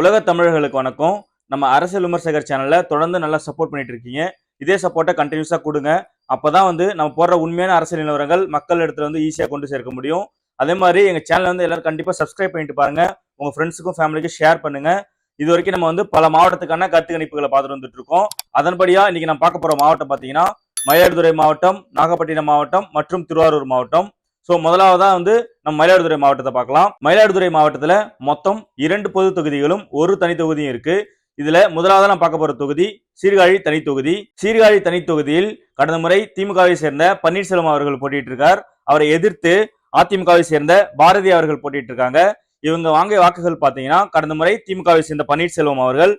உலக தமிழர்களுக்கு வணக்கம். நம்ம அரசியல் விமர்சகர் சேனலில் தொடர்ந்து நல்லா சப்போர்ட் பண்ணிட்டு இருக்கீங்க. இதே சப்போர்ட்டை கண்டினியூஸாக கொடுங்க. அப்போ தான் வந்து நம்ம போடுற உண்மையான அரசியல் நிலவரங்கள் மக்கள் இடத்துல வந்து ஈஸியாக கொண்டு சேர்க்க முடியும். அதே மாதிரி எங்கள் சேனல் வந்து எல்லாரும் கண்டிப்பாக சப்ஸ்கிரைப் பண்ணிட்டு பாருங்க. உங்கள் ஃப்ரெண்ட்ஸுக்கும் ஃபேமிலிக்கும் ஷேர் பண்ணுங்க. இது வரைக்கும் நம்ம வந்து பல மாவட்டத்துக்கான கருத்து கணிப்புகளை பார்த்துட்டு வந்துட்டு இருக்கோம். அதன்படியா இன்னைக்கு நம்ம பார்க்க போகிற மாவட்டம் பார்த்தீங்கன்னா மயிலாடுதுறை மாவட்டம் நாகப்பட்டினம் மாவட்டம் மற்றும் திருவாரூர் மாவட்டம். ஸோ முதலாவதாக வந்து நம்ம மயிலாடுதுறை மாவட்டத்தை பார்க்கலாம். மயிலாடுதுறை மாவட்டத்தில் மொத்தம் இரண்டு பொது தொகுதிகளும் ஒரு தனித்தொகுதியும் இருக்கு. இதுல முதலாவதாக நான் பார்க்க போற தொகுதி சீர்காழி தனித்தொகுதி சீர்காழி தனி தொகுதியில் கடந்த முறை திமுகவை சேர்ந்த பன்னீர்செல்வம் அவர்கள் போட்டிட்டு இருக்கார் அவரை எதிர்த்து அதிமுகவை சேர்ந்த பாரதி அவர்கள் போட்டிட்டு இருக்காங்க இவங்க வாங்கிய வாக்குகள் பார்த்தீங்கன்னா கடந்த முறை திமுகவை சேர்ந்த பன்னீர்செல்வம் அவர்கள்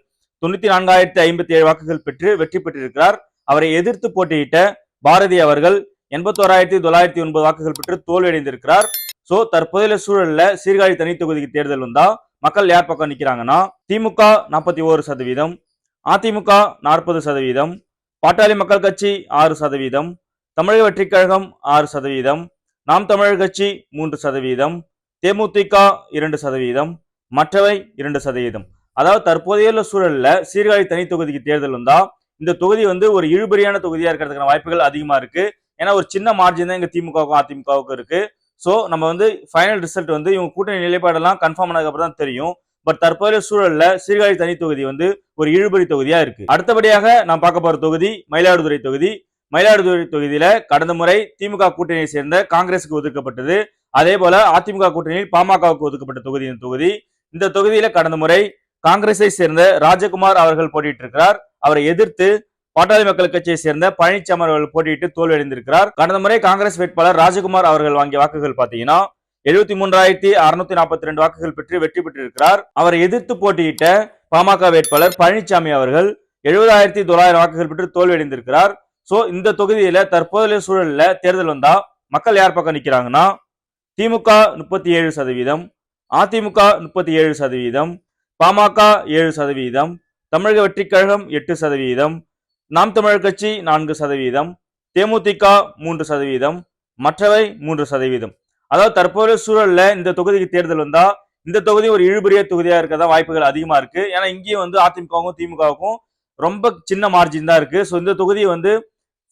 தொண்ணூத்தி நான்காயிரத்தி ஐம்பத்தி ஏழு வாக்குகள் பெற்று வெற்றி பெற்றிருக்கிறார். அவரை எதிர்த்து போட்டியிட்ட பாரதி அவர்கள் எண்பத்தோராயிரத்தி தொள்ளாயிரத்தி ஒன்பது வாக்குகள் பெற்று தோல்வியடைந்திருக்கிறார். சோ தற்போதைய சூழல்ல சீர்காழி தனி தொகுதிக்கு தேர்தல் வந்தா மக்கள் யார் பக்கம் நிக்கிறாங்கன்னா திமுக நாற்பத்தி ஓரு சதவீதம் அதிமுக நாற்பது சதவீதம் பாட்டாளி மக்கள் கட்சி ஆறு சதவீதம் தமிழக வெற்றிக் கழகம் ஆறு சதவீதம் நாம் தமிழர் கட்சி மூன்று சதவீதம் தேமுதிக இரண்டு சதவீதம் மற்றவை இரண்டு சதவீதம். அதாவது தற்போதைய சூழல்ல சீர்காழி தனி தொகுதிக்கு தேர்தல் வந்தா இந்த தொகுதி வந்து ஒரு இழுபறியான தொகுதியா இருக்கிறதுக்கான வாய்ப்புகள் அதிகமா இருக்கு. ஏன்னா ஒரு சின்ன மார்ஜின் தான் இங்க திமுகவுக்கும் அதிமுகவுக்கும் இருக்கு. ஸோ நம்ம வந்து ஃபைனல் ரிசல்ட் வந்து இவங்க கூட்டணி நிலைப்பாடெல்லாம் கன்ஃபார்ம் ஆனதுக்கப்புறம் தான் தெரியும். பட் தற்போதைய சூழல்ல சீர்காழி தனி தொகுதி வந்து ஒரு இழுபறி தொகுதியா இருக்கு. அடுத்தபடியாக நான் பார்க்க போற தொகுதி மயிலாடுதுறை தொகுதி. மயிலாடுதுறை தொகுதியில கடந்த முறை திமுக கூட்டணியை சேர்ந்த காங்கிரஸுக்கு ஒதுக்கப்பட்டது. அதே போல அதிமுக கூட்டணியில் பாமகவுக்கு ஒதுக்கப்பட்ட தொகுதி இந்த தொகுதி. இந்த தொகுதியில கடந்த முறை காங்கிரஸை சேர்ந்த ராஜகுமார் அவர்கள் போட்டியிட்டு இருக்கிறார் அவரை எதிர்த்து பாட்டாளி மக்கள் கட்சியை சேர்ந்த பழனிசாமி அவர்கள் போட்டியிட்டு தோல்வியடைந்திருக்கிறார் கடந்த முறை காங்கிரஸ் வேட்பாளர் ராஜகுமார் அவர்கள் வாங்கிய வாக்குகள் பாத்தீங்கன்னா எழுபத்தி மூன்றாயிரத்தி அறுநூத்தி நாற்பத்தி ரெண்டு வாக்குகள் பெற்று வெற்றி பெற்றிருக்கிறார். அவரை எதிர்த்து போட்டியிட்ட பாமக வேட்பாளர் பழனிசாமி அவர்கள் எழுபதாயிரத்தி தொள்ளாயிரம் வாக்குகள் பெற்று தோல்வியடைந்திருக்கிறார் சோ இந்த தொகுதியில தற்போதைய சூழல்ல தேர்தல் வந்தா மக்கள் யார் பக்கம் நிக்கிறாங்கன்னா திமுக முப்பத்தி ஏழு சதவீதம் அதிமுக முப்பத்தி ஏழு சதவீதம் பாமக ஏழு சதவீதம் தமிழக வெற்றிக் கழகம் எட்டு சதவீதம் நாம் தமிழர் கட்சி நான்கு சதவீதம் தேமுதிக மூன்று சதவீதம் மற்றவை மூன்று சதவீதம். அதாவது தற்போதைய சூழல்ல இந்த தொகுதிக்கு தேர்தல் வந்தா இந்த தொகுதி ஒரு இழுபறிய தொகுதியா இருக்கதா வாய்ப்புகள் அதிகமா இருக்கு. ஏன்னா இங்கேயும் வந்து அதிமுகவுக்கும் திமுகவுக்கும் ரொம்ப சின்ன மார்ஜின் தான் இருக்கு. ஸோ இந்த தொகுதியை வந்து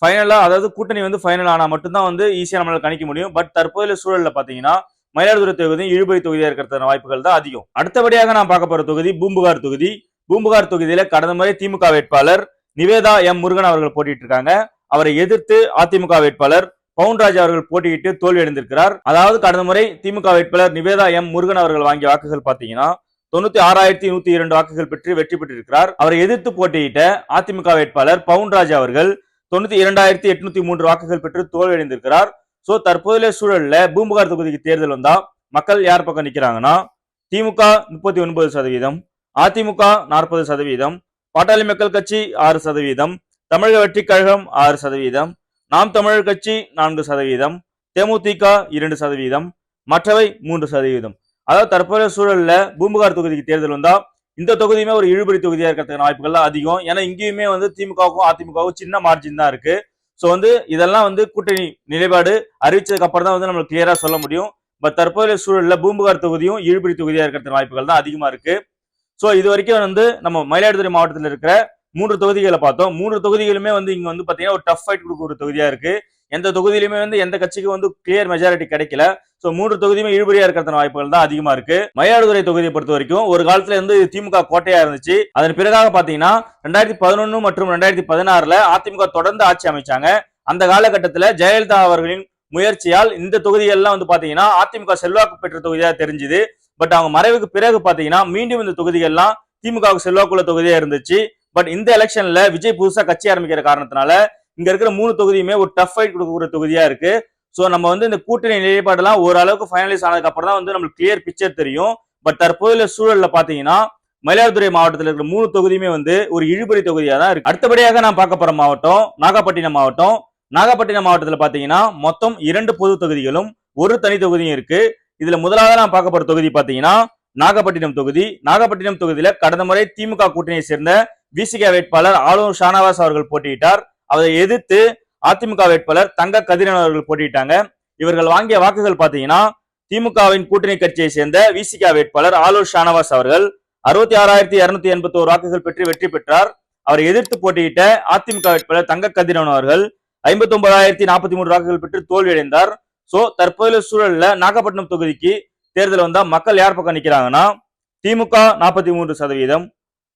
ஃபைனலா அதாவது கூட்டணி வந்து ஃபைனல் ஆனா மட்டும்தான் வந்து ஈஸியா நம்மளால கணிக்க முடியும். பட் தற்போதைய சூழல்ல பாத்தீங்கன்னா மயிலாடுதுறை தொகுதி இழுபறி தொகுதியா இருக்கிறதான வாய்ப்புகள் தான் அதிகம். அடுத்தபடியாக நான் பார்க்க போற தொகுதி பூம்புகார் தொகுதி. பூம்புகார் தொகுதியில கடந்த முறை திமுக வேட்பாளர் நிவேதா எம் முருகன் அவர்கள் போட்டிட்டு இருக்காங்க அவரை எதிர்த்து அதிமுக வேட்பாளர் பவுன்ராஜ் அவர்கள் போட்டியிட்டு தோல்வி அடைந்திருக்கிறார். அதாவது கடந்த முறை திமுக வேட்பாளர் நிவேதா எம் முருகன் அவர்கள் வாங்கிய வாக்குகள் பாத்தீங்கன்னா தொண்ணூத்தி ஆறாயிரத்தி நூத்தி இரண்டு வாக்குகள் பெற்று வெற்றி பெற்றிருக்கிறார். அவரை எதிர்த்து போட்டியிட்ட அதிமுக வேட்பாளர் பவுன்ராஜ் அவர்கள் தொண்ணூத்தி இரண்டாயிரத்தி எட்நூத்தி மூன்று வாக்குகள் பெற்று தோல்வியடைந்திருக்கிறார் சோ தற்போதைய சூழல்ல பூம்புகார் தொகுதிக்கு தேர்தல் வந்தா மக்கள் யார் பக்கம் நிக்கிறாங்கன்னா திமுக முப்பத்தி ஒன்பது சதவீதம் அதிமுக நாற்பது சதவீதம் பாட்டாளி மக்கள் கட்சி ஆறு சதவீதம் தமிழக வெற்றிக் கழகம் ஆறு சதவீதம் நாம் தமிழர் கட்சி நான்கு சதவீதம் தேமுதிக இரண்டு சதவீதம் மற்றவை மூன்று சதவீதம். அதாவது தற்போதைய சூழல்ல பூம்புகார் தொகுதிக்கு தேர்தல் வந்தா இந்த தொகுதியுமே ஒரு இழுபறி தொகுதியா இருக்கிறதுக்கான வாய்ப்புகள் தான் அதிகம். ஏன்னா இங்கேயுமே வந்து திமுகவுக்கும் அதிமுகவுக்கும் சின்ன மார்ஜின் தான் இருக்கு. ஸோ வந்து இதெல்லாம் வந்து கூட்டணி நிலைப்பாடு அறிவிச்சதுக்கு அப்புறம் தான் வந்து நம்மளுக்கு கிளியரா சொல்ல முடியும். பட் தற்போதைய சூழல்ல பூம்புகார் தொகுதியும் இழுபறி தொகுதியா இருக்கிறதுக்கு வாய்ப்புகள் தான் அதிகமா இருக்கு. ஸோ இது வரைக்கும் வந்து நம்ம மயிலாடுதுறை மாவட்டத்தில் இருக்கிற மூன்று தொகுதிகளை பார்த்தோம். மூன்று தொகுதிகளுமே வந்து இங்க வந்து பாத்தீங்கன்னா ஒரு டஃப் ஃபைட் கொடுக்குற ஒரு தொகுதியா இருக்கு. எந்த தொகுதியிலுமே வந்து எந்த கட்சிக்கும் வந்து கிளியர் மெஜாரிட்டி கிடைக்கல. ஸோ மூன்று தொகுதியுமே இழுபறியா இருக்கிறதுன வாய்ப்புகள் தான் அதிகமா இருக்கு. மயிலாடுதுறை தொகுதியை பொறுத்த வரைக்கும் ஒரு காலத்துல வந்து திமுக கோட்டையா இருந்துச்சு. அதன் பிறகாக பாத்தீங்கன்னா ரெண்டாயிரத்தி பதினொன்னு மற்றும் ரெண்டாயிரத்தி பதினாறுல அதிமுக தொடர்ந்து ஆட்சி அமைச்சாங்க. அந்த காலகட்டத்தில் ஜெயலலிதா அவர்களின் முயற்சியால் இந்த தொகுதிகள்லாம் வந்து பாத்தீங்கன்னா அதிமுக செல்வாக்கு பெற்ற தொகுதியா தெரிஞ்சுது. பட் அவங்க மறைவுக்கு பிறகு பாத்தீங்கன்னா மீண்டும் இந்த தொகுதிகள்லாம் திமுகவுக்கு செல்வாக்குள்ள தொகுதியா இருந்துச்சு. பட் இந்த எலெக்ஷன்ல விஜய் புதுசா கட்சி ஆரம்பிக்கிற காரணத்தினால இங்க இருக்கிற மூணு தொகுதியுமே ஒரு டஃப் ஃபைட் கொடுக்கக்கூடிய தொகுதியா இருக்கு. ஸோ நம்ம வந்து இந்த கூட்டணி நிலைப்பாடெல்லாம் ஓரளவுக்கு ஃபைனலைஸ் ஆனதுக்கு அப்புறம் தான் வந்து நம்மளுக்கு கிளியர் பிக்சர் தெரியும். பட் தற்போதைய சூழல்ல பாத்தீங்கன்னா மயிலாடுதுறை மாவட்டத்தில் இருக்கிற மூணு தொகுதியுமே வந்து ஒரு இழுபறி தொகுதியா தான் இருக்கு. அடுத்தபடியாக நான் பார்க்க போற மாவட்டம் நாகப்பட்டினம் மாவட்டம். நாகப்பட்டினம் மாவட்டத்தில் பாத்தீங்கன்னா மொத்தம் இரண்டு பொது தொகுதிகளும் ஒரு தனி தொகுதியும் இருக்கு. இதுல முதலாவது நான் பார்க்க போற தொகுதி பாத்தீங்கன்னா நாகப்பட்டினம் தொகுதி. நாகப்பட்டினம் தொகுதியில கடந்த முறை திமுக கூட்டணியை சேர்ந்த விசிக வேட்பாளர் ஆளுநர் ஷானவாஸ் அவர்கள் போட்டியிட்டார். அதை எதிர்த்து அதிமுக வேட்பாளர் தங்க கதிரன் அவர்கள் போட்டியிட்டாங்க. இவர்கள் வாங்கிய வாக்குகள் பாத்தீங்கன்னா திமுகவின் கூட்டணி கட்சியை சேர்ந்த விசிக வேட்பாளர் ஆளுநர் ஷானவாஸ் அவர்கள் அறுபத்தி ஆறாயிரத்தி இருநூத்தி எண்பத்தி ஒரு வாக்குகள் பெற்று வெற்றி பெற்றார். அவரை எதிர்த்து போட்டியிட்ட அதிமுக வேட்பாளர் தங்க கதிரவன் அவர்கள் ஐம்பத்தி ஒன்பதாயிரத்தி நாற்பத்தி மூன்று வாக்குகள் பெற்று தோல்வியடைந்தார். சோ தற்போதைய சூழல்ல நாகப்பட்டினம் தொகுதிக்கு தேர்தல் வந்தா மக்கள் யார் பக்கம் நிக்கிறாங்கன்னா திமுக நாற்பத்தி மூன்று சதவீதம்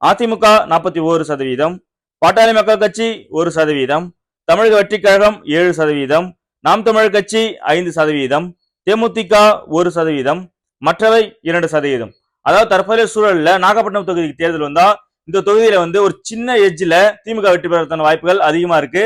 அதிமுக நாற்பத்தி ஓரு சதவீதம் பாட்டாளி மக்கள் கட்சி ஒரு சதவீதம் தமிழக வெற்றிக் கழகம் ஏழு சதவீதம் நாம் தமிழர் கட்சி ஐந்து சதவீதம் தேமுதிக ஒரு சதவீதம் மற்றவை இரண்டு சதவீதம். அதாவது தற்போதைய சூழல்ல நாகப்பட்டினம் தொகுதிக்கு தேர்தல் வந்தா இந்த தொகுதியில வந்து ஒரு சின்ன எஜ்ஜில் திமுக வெற்றி பெறத்தான வாய்ப்புகள் அதிகமா இருக்கு.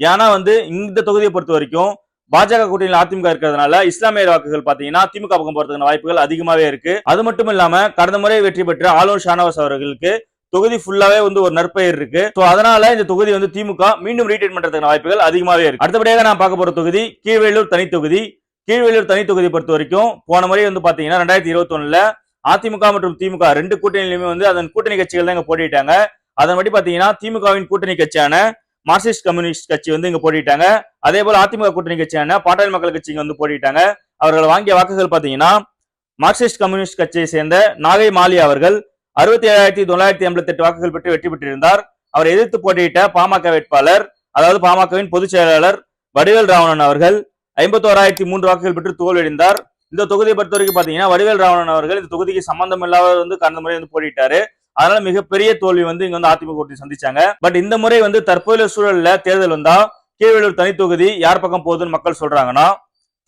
ஏன்னா வந்து இந்த தொகுதியை பொறுத்த வரைக்கும் பாஜக கூட்டணியில் அதிமுக இருக்கிறதுனால இஸ்லாமிய வாக்குகள் பாத்தீங்கன்னா திமுக பக்கம் போறதுக்கான வாய்ப்புகள் அதிகமாவே இருக்கு. அது மட்டும் இல்லாம கடந்த முறை வெற்றி பெற்ற ஆளுநர் ஷானவாஸ் அவர்களுக்கு தொகுதி ஃபுல்லாவே வந்து ஒரு நற்பெயர் இருக்கு. சோ அதனால இந்த தொகுதி வந்து திமுக மீண்டும் ரீட்டைன் பண்றதுக்கான வாய்ப்புகள் அதிகமாவே இருக்கு. அடுத்தபடியாக நான் பார்க்க போற தொகுதி கீழ்வேலூர் தனி தொகுதி. கீழ்வேலூர் தனி தொகுதி பொறுத்த வரைக்கும் போன முறை வந்து பாத்தீங்கன்னா ரெண்டாயிரத்தி இருபத்தி ஒண்ணுல அதிமுக மற்றும் திமுக ரெண்டு கூட்டணியிலுமே வந்து அதன் கூட்டணி கட்சிகள் தான் இங்க போட்டிட்டாங்க அதன்படி பாத்தீங்கன்னா திமுகவின் கூட்டணி கட்சியான மார்க்சிஸ்ட் கம்யூனிஸ்ட் கட்சி வந்து இங்க போட்டிட்டாங்க. அதே போல அதிமுக கூட்டணி கட்சியான பாட்டாளி மக்கள் கட்சி வந்து போட்டிட்டாங்க. அவர்கள் வாங்கிய வாக்குகள் பாத்தீங்கன்னா மார்க்சிஸ்ட் கம்யூனிஸ்ட் கட்சியை சேர்ந்த நாகை மாலி அவர்கள் அறுபத்தி ஏழாயிரத்தி தொள்ளாயிரத்தி எண்பத்தி எட்டு வாக்குகள் பெற்று வெற்றி பெற்றிருந்தார். அவர் எதிர்த்து போட்டியிட்ட பாமக வேட்பாளர் அதாவது பாமகவின் பொதுச் செயலாளர் வடிவேல் ராவணன் அவர்கள் ஐம்பத்தோராயிரத்தி மூன்று வாக்குகள் பெற்று தோல்வியடைந்தார். இந்த தொகுதியை பொறுத்த வரைக்கும் பாத்தீங்கன்னா வடிவேல் ராவணன் அவர்கள் இந்த தொகுதிக்கு சம்பந்தம் இல்லாதவர் வந்து கடந்த முறை வந்து போட்டிட்டாரு அதனால மிகப்பெரிய தோல்வி வந்து இங்க வந்து அதிமுக கூட்டணி சந்திச்சாங்க. பட் இந்த முறை வந்து தற்போதைய சூழல்ல தேர்தல் வந்தா கீழ்வேலூர் தனி தொகுதி யார் பக்கம் போகுதுன்னு மக்கள் சொல்றாங்கன்னா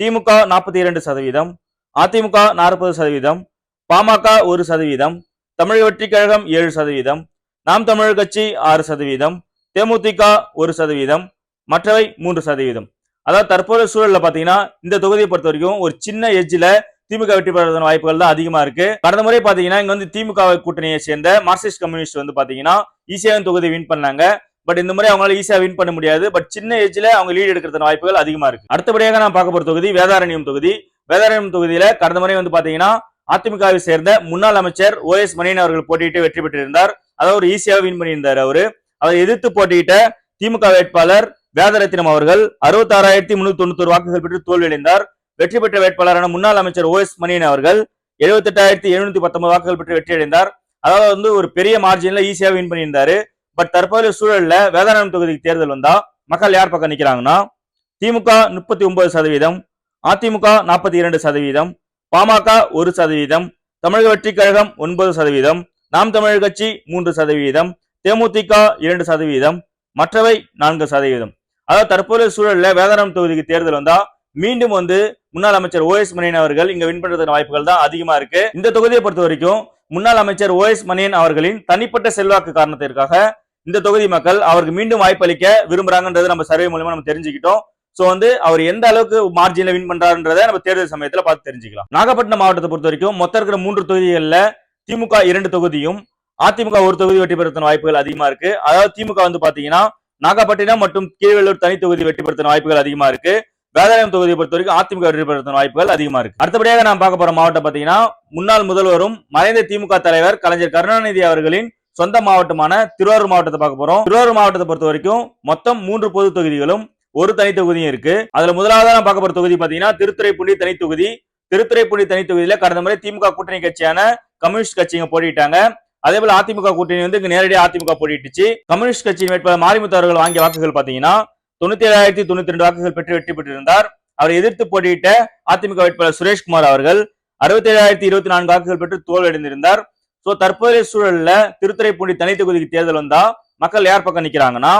திமுக நாற்பத்தி இரண்டு சதவீதம் அதிமுக நாற்பது சதவீதம் பாமக ஒரு சதவீதம் தமிழக வெற்றிக் கழகம் ஏழு சதவீதம் நாம் தமிழர் கட்சி ஆறு சதவீதம் தேமுதிக ஒரு சதவீதம் மற்றவை மூன்று சதவீதம். அதாவது தற்போதைய சூழல்ல பாத்தீங்கன்னா இந்த தொகுதியை பொறுத்த வரைக்கும் ஒரு சின்ன எஜ்ஜில் திமுக வெற்றி பெறதான வாய்ப்புகள் தான் அதிகமா இருக்கு. கடந்த முறை பாத்தீங்கன்னா இங்க வந்து திமுக கூட்டணியை சேர்ந்த மார்க்சிஸ்ட் கம்யூனிஸ்ட் வந்து பாத்தீங்கன்னா ஈஸியா தொகுதி வின் பண்ணாங்க. பட் இந்த முறை அவங்களால ஈஸியா வின் பண்ண முடியாது. பட் சின்ன ஏஜ்ல அவங்க லீடு எடுக்கிறதுன வாய்ப்புகள் அதிகமா இருக்கு. அடுத்தபடியாக நான் பார்க்க போற தொகுதி வேதாரண்யம் தொகுதி. வேதாரண்யம் தொகுதியில கடந்த முறை வந்து பாத்தீங்கன்னா அதிமுகவை சேர்ந்த முன்னாள் அமைச்சர் ஓ எஸ் மணியன் அவர்கள் போட்டியிட்டு வெற்றி பெற்றிருந்தார். அதாவது ஒரு ஈஸியா வின் பண்ணியிருந்தார் அவரு. அவரை எதிர்த்து போட்டியிட்ட திமுக வேட்பாளர் வேதரத்தினம் அவர்கள் அறுபத்தி ஆறாயிரத்தி முன்னூத்தி தொண்ணூத்தி வாக்குகள் பெற்று தோல்வியடைந்தார். வெற்றி பெற்ற வேட்பாளரான முன்னாள் அமைச்சர் ஓ எஸ் மணியன் அவர்கள் எழுபத்தெட்டாயிரத்தி எழுநூத்தி பத்தொன்பது வாக்குகள் பெற்று வெற்றியடைந்தார் அதாவது வந்து ஒரு பெரிய மார்ஜின்ல ஈஸியா வின் பண்ணியிருந்தாரு. பட் தற்போதைய சூழல்ல வேதாரணம் தொகுதிக்கு தேர்தல் வந்தா மக்கள் யார் பக்கம் நிக்கிறாங்கன்னா திமுக முப்பத்தி ஒன்பது சதவீதம் அதிமுக நாற்பத்தி இரண்டு சதவீதம் பாமக ஒரு சதவீதம் தமிழக வெற்றிக் கழகம் ஒன்பது சதவீதம் நாம் தமிழர் கட்சி மூன்று சதவீதம் தேமுதிக இரண்டு சதவீதம் மற்றவை நான்கு சதவீதம். அதாவது தற்போதைய சூழல்ல வேதாரண்யம் தொகுதிக்கு தேர்தல் வந்தா மீண்டும் வந்து முன்னாள் அமைச்சர் ஓ எஸ் மணியன் அவர்கள் இங்க வின் பண்றதுக்கான வாய்ப்புகள் தான் அதிகமா இருக்கு. இந்த தொகுதியை பொறுத்த வரைக்கும் முன்னாள் அமைச்சர் ஓ எஸ் மணியன் அவர்களின் தனிப்பட்ட செல்வாக்கு காரணத்திற்காக இந்த தொகுதி மக்கள் அவருக்கு மீண்டும் வாய்ப்பளிக்க விரும்புறாங்கன்றது நம்ம சர்வே மூலமா நம்ம தெரிஞ்சுக்கிட்டோம். சோ வந்து அவர் எந்த அளவுக்கு மார்ஜின்ல வின் பண்றாருன்றதை நம்ம தேர்தல் சமயத்துல பார்த்து தெரிஞ்சுக்கலாம். நாகப்பட்டினம் மாவட்டத்தை பொறுத்த வரைக்கும் மொத்தம் இருக்கிற மூன்று தொகுதிகளில் திமுக இரண்டு தொகுதியும் அதிமுக ஒரு தொகுதி வெற்றி பெறுத்தின வாய்ப்புகள் அதிகமா இருக்கு. அதாவது திமுக வந்து பாத்தீங்கன்னா நாகப்பட்டினம் மற்றும் கீழ்வேலூர் தனி தொகுதி வெற்றி பெறுத்தின வாய்ப்புகள் அதிகமா இருக்கு. வேதாரண்யம் தொகுதியை பொறுத்த வரைக்கும் அதிமுக வெற்றி வாய்ப்புகள் அதிகமா இருக்கு. அடுத்தபடியாக நான் பார்க்க போற மாவட்டம் பாத்தீங்கன்னா முன்னாள் முதல்வரும் மறைந்த திமுக தலைவர் கலைஞர் கருணாநிதி அவர்களின் சொந்த மாவட்டமான திருவாரூர் மாவட்டத்தை பார்க்க போறோம். திருவாரூர் மாவட்டத்தை பொறுத்த வரைக்கும் மொத்தம் மூன்று பொது தொகுதிகளும் ஒரு தனி தொகுதியும் இருக்கு. அதுல முதலாவதா நான் பார்க்க போற தொகுதி பாத்தீங்கன்னா திருத்துறைப்பூண்டி தனி தொகுதி. திருத்துறைப்பூண்டி தனி தொகுதியில கடந்த முறை திமுக கூட்டணி கட்சியான கம்யூனிஸ்ட் கட்சிங்க போட்டிட்டாங்க. அதே போல அதிமுக கூட்டணி வந்து இங்க நேரடியாக அதிமுக போட்டிட்டுச்சு. கம்யூனிஸ்ட் கட்சியின் வேட்பாளர் மாரிமுத்து அவர்கள் வாங்கிய வாக்குகள் பாத்தீங்கன்னா தொண்ணூத்தி ஏழாயிரத்தி தொண்ணூத்தி ரெண்டு வாக்குகள் பெற்று வெற்றி பெற்றிருந்தார். அவரை எதிர்த்து போட்டியிட்ட அதிமுக வேட்பாளர் சுரேஷ்குமார் அவர்கள் அறுபத்தி ஏழாயிரத்தி இருபத்தி நான்கு வாக்குகள் பெற்று தோல்வியடைந்திருந்தார். சோ தற்போதைய சூழல்ல திருத்துறைப்பூண்டி தனி தொகுதிக்கு தேர்தல் வந்தா மக்கள் யார் பக்கம் நிக்கிறாங்கன்னா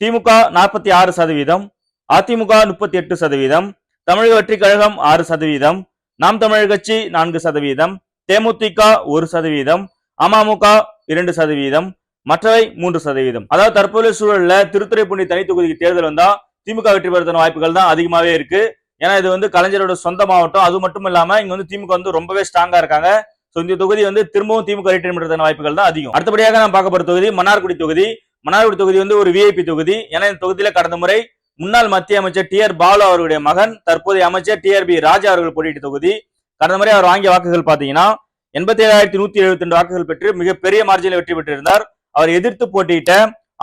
திமுக நாற்பத்தி ஆறு சதவீதம் அதிமுக முப்பத்தி எட்டு சதவீதம் தமிழக வெற்றி கழகம் ஆறு சதவீதம் நாம் தமிழர் கட்சி நான்கு சதவீதம் தேமுதிக ஒரு சதவீதம் அமமுக இரண்டு சதவீதம் மற்றவை மூன்று சதவீதம். அதாவது தற்போதைய சூழல்ல திருத்துறைப்பூண்டி தனி தொகுதிக்கு தேர்தல் வந்தா திமுக வெற்றி பெறத்தின வாய்ப்புகள் தான் அதிகமாவே இருக்கு. ஏன்னா இது வந்து கலைஞரோட சொந்த மாவட்டம். அது மட்டும் இல்லாம இங்க வந்து திமுக வந்து ரொம்பவே ஸ்ட்ராங்கா இருக்காங்க. ஸோ இந்த தொகுதி வந்து திரும்பவும் திமுக ரிட்டர்ன் பண்றதுக்கான வாய்ப்புகள் தான் அதிகம். அடுத்தபடியாக நான் பார்க்க போற தொகுதி மன்னார்குடி தொகுதி. மன்னார்குடி தொகுதி வந்து ஒரு விஐபி தொகுதி. ஏன்னா இந்த தொகுதியில கடந்த முறை முன்னாள் மத்திய அமைச்சர் டி ஆர் பாலு அவருடைய மகன் தற்போதைய அமைச்சர் டி ஆர் பி ராஜா அவர்கள் போட்டியிட்ட தொகுதி. கடந்த முறை அவர் வாங்கிய வாக்குகள் பாத்தீங்கன்னா எண்பத்தி ஏழாயிரத்தி நூத்தி எழுபத்தி ரெண்டு வாக்குகள் பெற்று மிகப்பெரிய மார்ஜினில் வெற்றி பெற்றிருந்தார். அவர் எதிர்த்து போட்டியிட்ட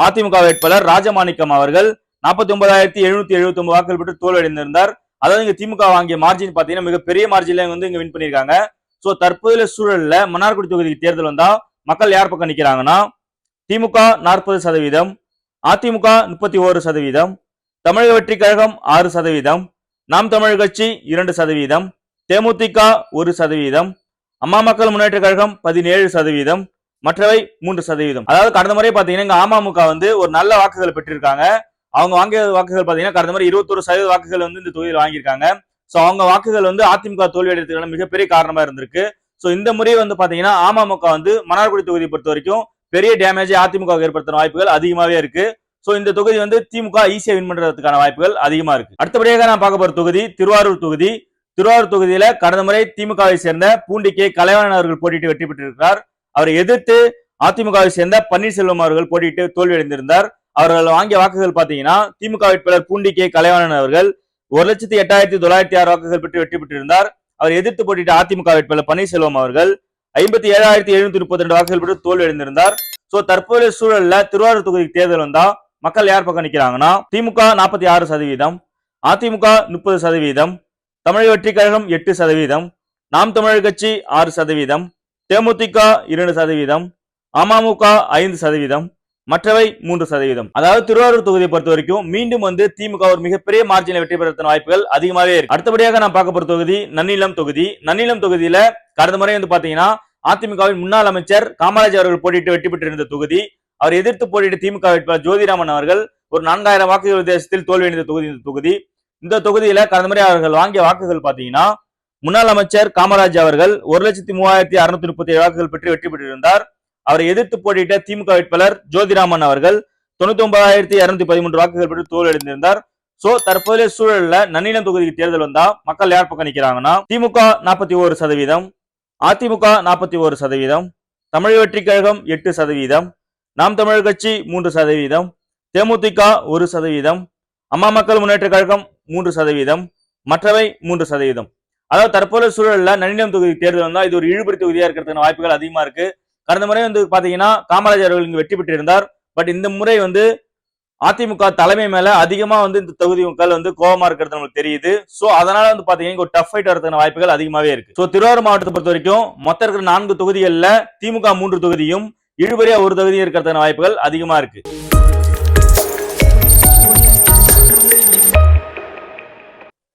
அதிமுக வேட்பாளர் ராஜமாணிக்கம் அவர்கள் நாற்பத்தி ஒன்பதாயிரத்தி எழுநூத்தி எழுபத்தி ஒன்பது வாக்குகள் பெற்று தோல்வியடைந்திருந்தார். அதாவது இங்க திமுக வாங்கிய மார்ஜின் பாத்தீங்கன்னா மிகப்பெரிய மார்ஜின்ல வந்து இங்க வின் பண்ணியிருக்காங்க. சோ தற்போதைய சூழல்ல மன்னார்குடி தொகுதிக்கு தேர்தல் வந்தா மக்கள் யார் பக்கம் நிக்கிறாங்கன்னா திமுக நாற்பது சதவீதம் அதிமுக முப்பத்தி ஓரு சதவீதம் தமிழக வெற்றி கழகம் ஆறு சதவீதம் நாம் தமிழ் கட்சி இரண்டு சதவீதம் தேமுதிக ஒரு சதவீதம் அம்மா மக்கள் முன்னேற்ற கழகம் பதினேழு சதவீதம் மற்றவை மூன்று சதவீதம். அதாவது கடந்த முறை பாத்தீங்கன்னா அமமுக வந்து ஒரு நல்ல வாக்குகள் பெற்றிருக்காங்க. அவங்க வாங்கிய வாக்குகள் பாத்தீங்கன்னா கடந்த முறை இருபத்தொரு சதவீத வாக்குகள் வந்து இந்த தொகுதியில் வாங்கியிருக்காங்க. சோ அவங்க வாக்குகள் வந்து அதிமுக தோல்வி அடைறதுக்கான மிகப்பெரிய காரணமா இருந்திருக்கு. சோ இந்த முறை வந்து பாத்தீங்கன்னா அமமுக வந்து மன்னார்குடி தொகுதியை பொறுத்த வரைக்கும் பெரிய டேமேஜை அதிமுக வுக்கு ஏற்படுத்துற வாய்ப்புகள் அதிகமாவே இருக்கு. சோ இந்த தொகுதி வந்து திமுக ஈஸியா வின் பண்றதுக்கான வாய்ப்புகள் அதிகமா இருக்கு. அடுத்தபடியாக நான் பார்க்க போற தொகுதி திருவாரூர் தொகுதி. திருவாரூர் தொகுதியில கடந்த முறை திமுகவை சேர்ந்த பூண்டி கே கலைவாணன் அவர்கள் போட்டிட்டு வெற்றி பெற்றிருக்கிறார். அவரை எதிர்த்து அதிமுகவை சேர்ந்த பன்னீர்செல்வம் அவர்கள் போட்டியிட்டு தோல்வியடைந்திருந்தார். அவர்கள் வாங்கிய வாக்குகள் பாத்தீங்கன்னா திமுக வேட்பாளர் பூண்டி கே கலைவாணன் அவர்கள் ஒரு லட்சத்தி எட்டாயிரத்தி தொள்ளாயிரத்தி ஆறு வாக்குகள் பெற்று வெற்றி பெற்றிருந்தார். அவர் எதிர்த்து போட்டியிட்ட அதிமுக வேட்பாளர் பன்னீர்செல்வம் அவர்கள் ஐம்பத்தி ஏழாயிரத்தி எழுநூத்தி முப்பத்தி ரெண்டு வாக்குகள் பெற்று தோல்வியடைந்திருந்தார். சோ தற்போதைய சூழல்ல திருவாரூர் தொகுதிக்கு தேர்தல் வந்தா மக்கள் யார் பக்கம் நிக்கிறாங்கன்னா திமுக நாற்பத்தி ஆறு சதவீதம் அதிமுக முப்பது சதவீதம் தமிழக வெற்றி கழகம் எட்டு சதவீதம் நாம் தமிழர் கட்சி ஆறு சதவீதம் தேமுதிக இரண்டு சதவீதம் அமமுக ஐந்து சதவீதம் மற்றவை மூன்று சதவீதம். அதாவது திருவாரூர் தொகுதியை பொறுத்த வரைக்கும் மீண்டும் வந்து திமுக ஒரு மிகப்பெரிய மார்ஜினை வெற்றி பெறத்தின வாய்ப்புகள் அதிகமாகவே இருக்கு. அடுத்தபடியாக நான் பார்க்க போற தொகுதி நன்னிலம் தொகுதி. நன்னிலம் தொகுதியில கடந்த முறை வந்து பாத்தீங்கன்னா அதிமுகவின் முன்னாள் அமைச்சர் காமராஜ் அவர்கள் போட்டிட்டு வெற்றி பெற்றிருந்த தொகுதி. அவர் எதிர்த்து போட்டிட்டு திமுக வேட்பாளர் ஜோதிராமன் அவர்கள் ஒரு நான்காயிரம் வாக்குகள் வித்தியாசத்தில் தோல்வியடைந்த தொகுதி இந்த தொகுதி இந்த தொகுதியில கடந்த முறை அவர்கள் வாங்கிய வாக்குகள் பாத்தீங்கன்னா முன்னாள் அமைச்சர் காமராஜ் அவர்கள் ஒரு லட்சத்தி மூவாயிரத்தி அறுநூத்தி முப்பத்தி ஏழு வாக்குகள் பெற்று வெற்றி பெற்றிருந்தார். அவரை எதிர்த்து போட்டியிட்ட திமுக வேட்பாளர் ஜோதிராமன் அவர்கள் தொண்ணூத்தி ஒன்பதாயிரத்தி இருநூத்தி பதிமூன்று வாக்குகள் பெற்று தோல்வியடைந்திருந்தார். சோ தற்போதைய சூழல்ல நன்னிலம் தொகுதிக்கு தேர்தல் வந்தா மக்கள் யார் பக்கம் நிக்கிறாங்கன்னா திமுக நாற்பத்தி ஓரு சதவீதம் அதிமுக நாற்பத்தி ஓரு சதவீதம் தமிழ் வெற்றி கழகம் எட்டு சதவீதம் நாம் தமிழர் கட்சி மூன்று சதவீதம் தேமுதிக ஒரு சதவீதம் அம்மா மக்கள் முன்னேற்ற கழகம் மூன்று சதவீதம் மற்றவை மூன்று சதவீதம். அதாவது தற்போதைய சூழல்ல நன்னிலம் தொகுதி தேர்தல் வந்தால் இது ஒரு இழுபறி தொகுதியா இருக்கிறதுக்கான வாய்ப்புகள் அதிகமா இருக்கு. கடந்த முறை வந்து பாத்தீங்கன்னா காமராஜர் அவர்கள் இங்கு வெற்றி பெற்றிருந்தார். பட் இந்த முறை வந்து அதிமுக தலைமை மேல அதிகமா வந்து இந்த தொகுதி மக்கள் வந்து கோபமா இருக்கிறது நமக்கு தெரியுது. சோ அதனால வந்து பாத்தீங்கன்னா ஒரு டஃப் ஃபைட் வரதுக்கான வாய்ப்புகள் அதிகமாவே இருக்கு. சோ திருவாரூர் மாவட்டத்தை பொறுத்த வரைக்கும் மொத்தம் இருக்கிற நான்கு தொகுதிகளில் திமுக மூன்று தொகுதியும் இழுபறியா ஒரு தொகுதியும் இருக்கிறதுக்கான வாய்ப்புகள் அதிகமா இருக்கு.